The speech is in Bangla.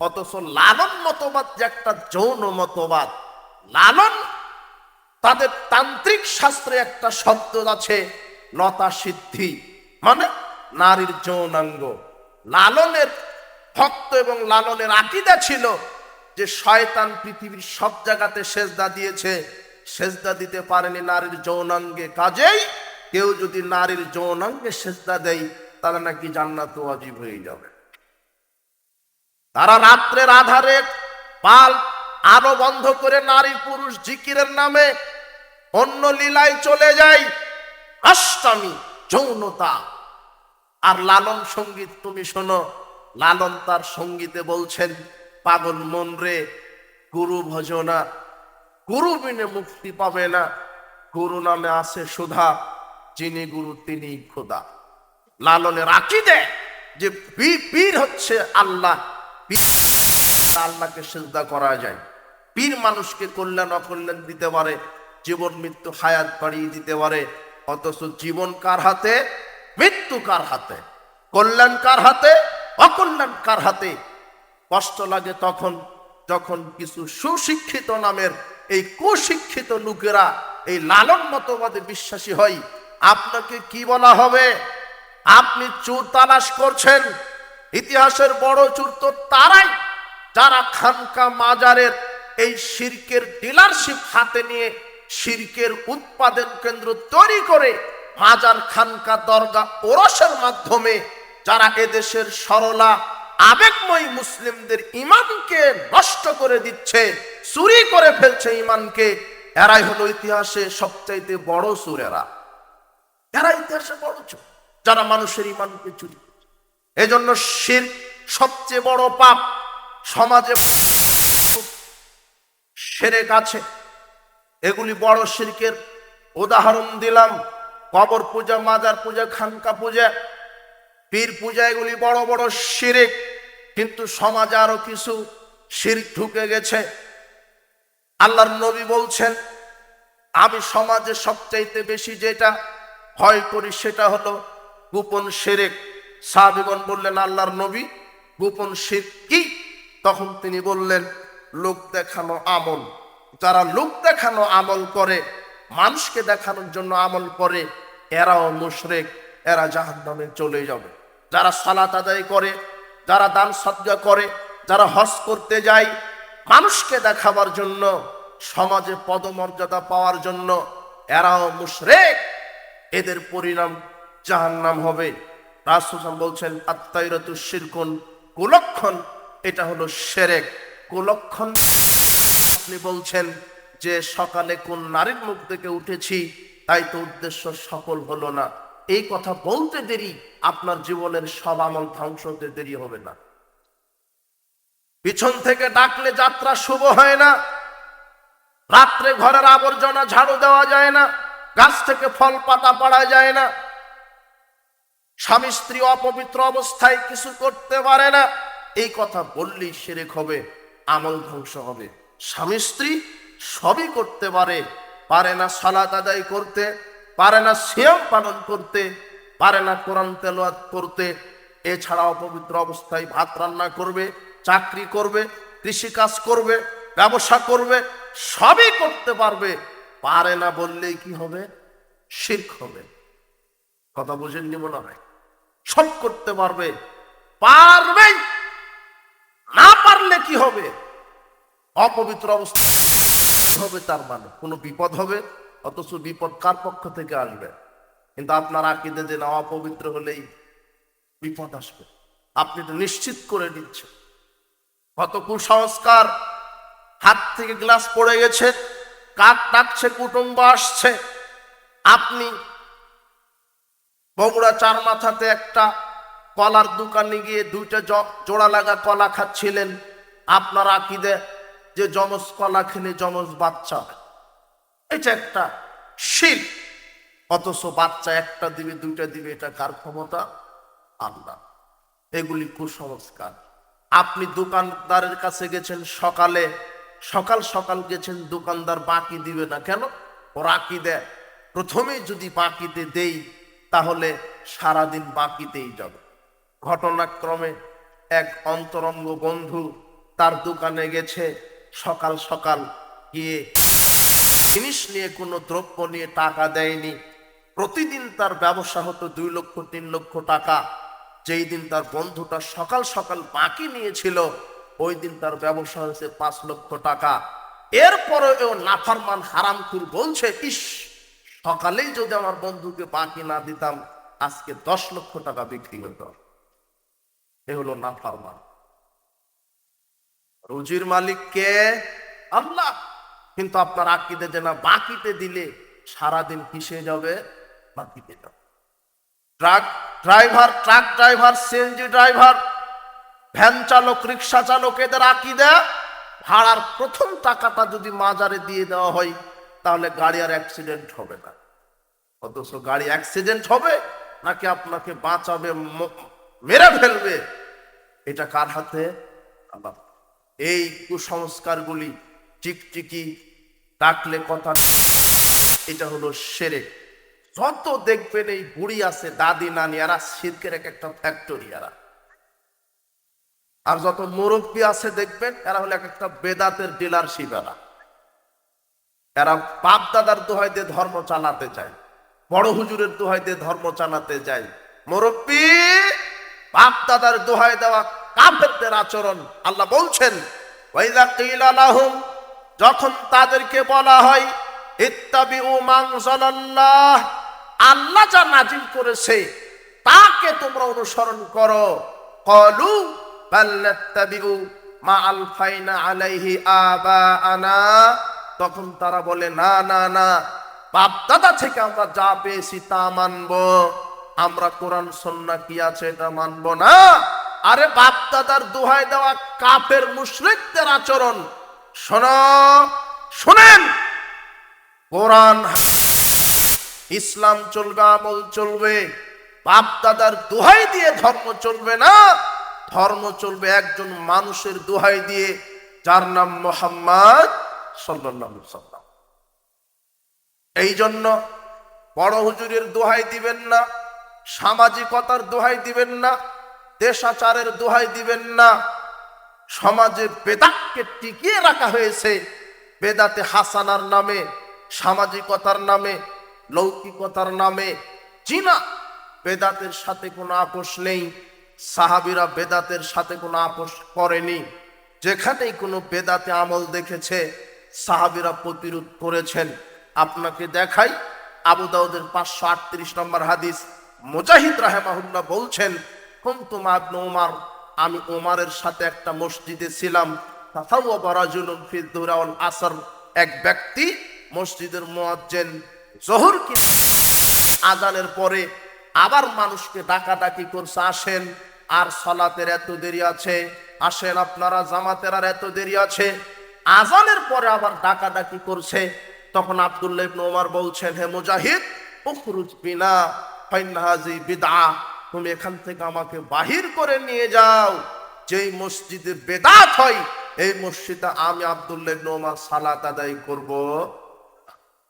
অথচ লালন মতবাদ যে একটা যৌন মতবাদ। লালন, তাদের তান্ত্রিক শাস্ত্রে একটা শব্দ আছে, লতা সিদ্ধি। মানে নারীর যৌনাঙ্গ। লালনের ভক্ত এবং লালনের আকিদা ছিল যে শয়তান পৃথিবীর সব জায়গাতে সেজদা দিয়েছে। সেজদা দিতে পারেনি নারীর যৌনাঙ্গে। কাজেই কেউ যদি নারীর যৌনাঙ্গে সেজদা দেয়, তাহলে নাকি জান্নাত অজীব হয়ে যাবে। তারা রাত্রের আধারে পাল আলো বন্ধ করে নারী পুরুষ জিকিরের নামে অন্য লীলায় চলে যায়। অষ্টমী, যৌনতা। আর লালন সংগীত তুমি শোনো। লালন তার সঙ্গীতে বলছেন, পাগল মন রে, গুরু ভজনা গুরু বিনে মুক্তি পাবে না। গুরু নামে আছে সুধা, যিনি গুরু তিনি খোদা। লালনের আকিদে যে পীর হচ্ছে আল্লাহ। পীর আল্লাহকে সেজদা করা যায়। পীর মানুষকে কল্যাণ অকল্যাণ দিতে পারে, জীবন মৃত্যু হায়াত বাড়িয়ে দিতে পারে, অথচ জীবন কার হাতে? মৃত্যু কার হাতে? কল্যাণ কার হাতে? অকল্যাণ কার হাতে? কষ্ট লাগে তখন, যখন কিছু সুশিক্ষিত নামের এই কুশিক্ষিত লোকেরা, এই লালন মতবাদে বিশ্বাসী হয়। আপনাকে কি বলা হবে? আপনি চোর তালাশ করছেন ইতিহাসের বড় চুর তো তারাই, যারা খানকা মাজারের এই শিরকের ডিলারশিপ হাতে নিয়ে শিরকের উৎপাদন কেন্দ্র তৈরি করে মাজার খানকা দরগা ওরসের মাধ্যমে যারা এদেশের সরলা, আবেগময় মুসলিমদের ইমানকে নষ্ট করে দিচ্ছে, চুরি করে ফেলছে ইমানকে, এরাই হলো ইতিহাসে সবচাইতে বড় সুরেরা এরা ইতিহাসে বড় চোর, যারা মানুষের ইমানকে চুরি। এজন্য শির সবচেয়ে বড় পাপ সমাজে সেরে কাছে। এগুলি বড় শিরকের উদাহরণ দিলাম। কবর পূজা, মাজার পূজা, খানকা পূজা, পীর পূজা, এগুলি বড় বড় শিরিক। কিন্তু সমাজে আরও কিছু শিরিক ঢুকে গেছে। আল্লাহর নবী বলছেন, আমি সমাজে সবচাইতে বেশি যেটা ভয় করি সেটা হলো গোপন শিরিক। সাহাবিগণ বললেন, আল্লাহর নবী, গোপন শির কি? তখন তিনি বললেন, লোক দেখানো আমল। যারা লোক দেখানো আমল করে, মানুষকে দেখানোর জন্য আমল করে, এরাও মুশরেক, এরা জাহান্নামে চলে যাবে। যারা সালাত আদায় করে, যারা দান সজ্জা করে, যারা হজ করতে যায়, মানুষকে দেখাবার জন্য, সমাজে পদমর্যাদা পাওয়ার জন্য, এরাও মুশরেক। এদের পরিণাম জাহান্নাম হবে। রাসুসাম বলছেন আত্মাইরতু শিরকুন, কুলক্ষণ। এটা হলো সেরেক, কুলক্ষণ। আপনি বলছেন যে সকালে কোন নারীর মুখ থেকে উঠেছি, তাই তো উদ্দেশ্য সফল হলো না। এই কথা বলতে দেরি, আপনার জীবনের সব আমল ধ্বংস হতে দেরি হবে না। পিছন থেকে ডাকলে যাত্রা শুভ হয় না। রাত্রে ঘরের আবর্জনা ঝাড়ু দেওয়া যায় না। গাছ থেকে ফল পাতা পাড়া যায় না। স্বামী স্ত্রী অপবিত্র অবস্থায় কিছু করতে পারে না। এই কথা বললেই সেরেক হবে, আমল ধ্বংস হবে। স্বামী স্ত্রী সবই করতে পারে। পারে না সালাত আদায় করতে, পারে না সিয়াম পালন করতে, পারে না কোরআন তেলাওয়াত করতে। এছাড়া অপবিত্র অবস্থায় ভাত রান্না করবে, চাকরি করবে, কৃষিকাজ করবে, ব্যবসা করবে, সবই করতে পারবে। পারে না বললেই কি হবে? শির্ক হবে। কথা বুঝেননি মনে হয়? সব করতে পারবে। পারবে? না পারলে কি হবে? অপবিত্র অবস্থা। হবে তার মানে? কোনো বিপদ হবে? অথচ বিপদ কার পক্ষ থেকে আসবে? কিন্তু আপনার আকিদে যে না, অপবিত্র হলেই বিপদ আসবে। আপনি তো নিশ্চিত করে দিচ্ছেন কত কুসংস্কার। হাত থেকে গ্লাস পড়ে গেছে। কাক ডাকছে, কুটুম্ব আসছে। আপনি বগুড়া চার মাথাতে একটা কলার দোকানে গিয়ে দুইটা জোড়া লাগা কলা খাচ্ছিলেন। আপনার আকিদে যে যমজ কলা খেলে যমজ বাচ্চা। এটা একটা শিল অথচ বাচ্চা একটা দিবে, দুইটা দিবে, এটা কার ক্ষমতা? আল্লাহ। এগুলি কুসংস্কার। আপনি দোকানদারের কাছে গেছেন সকালে, সকাল সকাল গেছেন, দোকানদার বাকি দিবে না কেন? ও রাকি দেয় প্রথমেই যদি বাকিতে দেই তাহলে সারাদিন বাকিতেই যাবে। ঘটনাক্রমে এক অন্তরঙ্গ বন্ধু তার দোকানে গেছে, সকাল সকাল গিয়ে জিনিস নিয়ে কোনো দ্রব্য নিয়ে টাকা দেয়নি। প্রতিদিন তার ব্যবসা হতো দুই লক্ষ, তিন লক্ষ টাকা। যেই দিন তার বন্ধুটা সকাল সকাল বাকি নিয়েছিল, ওই দিন তার ব্যবসা হয়েছে পাঁচ লক্ষ টাকা। এরপরে ও নাফারমান হারামখুর বলছে, ইস সকালেই যদি আমার বন্ধুকে বাকি না দিতাম, আজকে দশ লক্ষ টাকা বিক্রি হতো। এ হলো নাফারমান। রুজির মালিক কে? আল্লাহ। কিন্তু আপনার আকিদে যে না বাকিতে দিলে সারাদিন কিসে যাবে, বাকিতে যাবে। Truck driver truck driver, CNG driver, van চালক, রিক্সা চালক, এদের আকিদা ভাড়ার প্রথম টাকাটা যদি মাজারে দিয়ে দেওয়া হয় তাহলে গাড়ি আর অ্যাক্সিডেন্ট হবে না। অথচ গাড়ি অ্যাক্সিডেন্ট হবে নাকি আপনাকে বাঁচাবে মেরে ফেলবে? এটা কার হাতে? আল্লাহ এই কুসংস্কারগুলি টিকটিকি ডাকলে কথা এটা হলো সেরে যত দেখবেন এই বুড়ি আছে, দাদি, নানি, এরা সিরকের এক একটা ফ্যাক্টরি এরা। আর যত মুরব্বী আছে দেখবেন, এরা হলো এক একটা বেদাতের ডিলারশিপ এরা। এরা বাপ দাদার দোহাই দিয়ে ধর্ম চালাতে চায়, বড় হুজুরের দোহাই দিয়ে ধর্ম চালাতে যায় মুরব্বী, বাপ দাদার দোহাই দেওয়া কাফেরদের আচরণ আল্লাহ বলছেন ওয়াইদা যখন তাদেরকে বলা হয়, ইত্তাবিউ মানজালাল্লাহ আল্লাহ যা নাজিল করেছে, তাকে তোমরা অনুসরণ করো। কলু বাল্লাত্তাবিউ মা আলফাইনা আলাইহি আবাআনা তখন তারা বলে, না না না বাপ দাদা থেকে আমরা যা পেয়েছি তা মানবো। আমরা কোরআন, সন্না কি আছে এটা মানবো না। আরে বাপ দাদার দোহাই দেওয়া কাফের মুশরিকদের আচরণ। শোনো, শোনেন। কোরআন ইসলাম চলবে, আমল চলবে। বাপ দাদার দোহাই দিয়ে ধর্ম চলবে না। ধর্ম চলবে একজন মানুষের দোহাই দিয়ে। যার নাম মোহাম্মদ সাল্লাম এই জন্য বড় হুজুরের দোহাই দিবেন না, সামাজিকতার দোহাই দিবেন না, দেশাচারের দোহাই দিবেন না। সমাজে বেদাতকে টিকিয়ে রাখা হয়েছে, বেদাতে হাসানার নামে, সামাজিকতার নামে, লৌকিকতার নামে। চিনা বেদাতের সাথে কোনো আপোষ নেই, সাহাবিরা বেদাতের সাথে কোনো আপোষ করেনি। যেখানেই কোনো বেদাতে আমল দেখেছে সাহাবিরা প্রতিরোধ করেছেন। আপনাকে দেখাই আবু দাউদের পাঁচশো আটত্রিশ নম্বর হাদিস। মুজাহিদ রাহেমাহুল্লাহ বলছেন কুনতুম আবনু উমার? আমি উমারের সাথে একটা মসজিদে ছিলাম। তাসাওয়াবা রাজুলুন ফি দুহরা ওয়াল আসর। এক ব্যক্তি মসজিদের মুয়াজ্জিন জোহর কি আজানের পরে আবার মানুষকে ডাকাডাকি করছে। আসেন, আর সলাতের এত দেরি আছে? আসেন আপনারা জামাতের আর এত দেরি আছে? আজানের পরে আবার ডাকাডাকি করছে। তখন আব্দুল্লাহ ইবনে ওমর বলছেন, হে মুজাহিদ, উখরুজ বিনা ফাইনহাজি বিদা তুমি এখান থেকে আমাকে বাহির করে নিয়ে যাও। যেই মসজিদে বেদাত হয়, এই মসজিদে আমি আব্দুল্লাহ ইবনে ওমর সালাত আদায় করব।